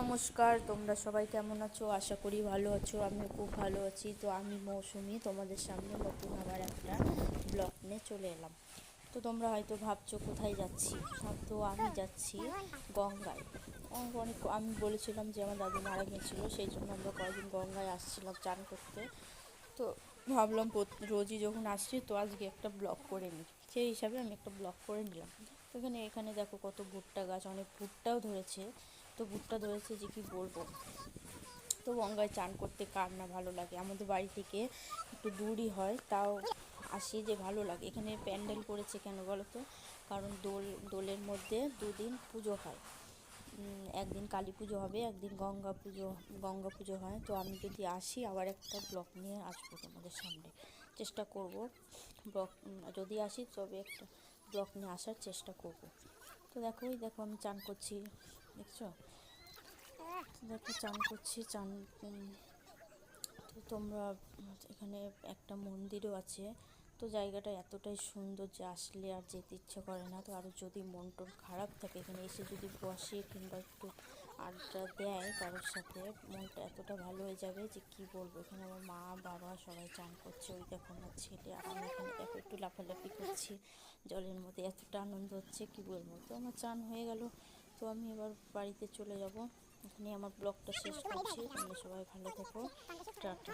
নমস্কার, তোমরা সবাই কেমন আছো? আশা করি ভালো আছো আমি খুব ভালো আছি। তো আমি মৌসুমি, তোমাদের সামনে নতুন আবার একটা ব্লগ নিয়ে চলে এলাম। তো তোমরা হয়তো ভাবছ, কোথায় যাচ্ছি? তো আমি যাচ্ছি গঙ্গায়। অনেক, আমি বলেছিলাম যে আমার দাদু মারা গিয়েছিল, সেই জন্য আমরা কয়েকদিন গঙ্গায় আসছিলাম চান করতে। তো ভাবলাম রোজই যখন আসছি, তো আজকে একটা ব্লগ করে নিই। সেই হিসাবে আমি একটা ব্লগ করে নিলাম। এখানে এখানে দেখো কত ভুট্টা গাছ, অনেক ভুট্টাও ধরেছে। তো ভুট্টা ধরেছে যে কি বলব? তো গঙ্গায় চান করতে কার না ভালো লাগে? আমাদের বাড়ি থেকে একটু দূরই হয়, তাও আসি যে ভালো লাগে। এখানে প্যান্ডেল করেছে কেন বলো তো? কারণ দোল, দোলের মধ্যে দুদিন পুজো হয়। একদিন কালী পুজো হবে, একদিন গঙ্গা পুজো গঙ্গা পুজো হয়। তো আমি যদি আসি, আবার একটা ব্লক নিয়ে আসব তোমাদের সামনে। চেষ্টা করব ব্লক, যদি আসি তবে একটা ব্লক নিয়ে আসার চেষ্টা করব। তো দেখো দেখো আমি চান করছি। দেখছ? দেখো, চান করছি, চান তো তোমরা এখানে একটা মন্দিরও আছে। তো জায়গাটা এতটাই সুন্দর যে আসলে আর যেতে ইচ্ছে করে না। তো আরও যদি মন টন খারাপ থাকে এখানে, এসে যদি বসে কিংবা একটু আড্ডা দেয় কারোর সাথে, মনটা এতটা ভালো হয়ে যাবে যে কি বলব? এখানে আমার মা, বাবা সবাই চান করছে। ওই দেখো আমার ছেলে, আর আমি এখানে দেখো একটু লাফালাফি করছি। জলের মধ্যে এতটা আনন্দ হচ্ছে, কি বলব? তো আমার চান হয়ে গেল। তো আমি এবার বাড়িতে চলে যাব। এখানে আমার ব্লগটা শেষ করছি। তোমরা সবাই ভালো থেকো। টাটা।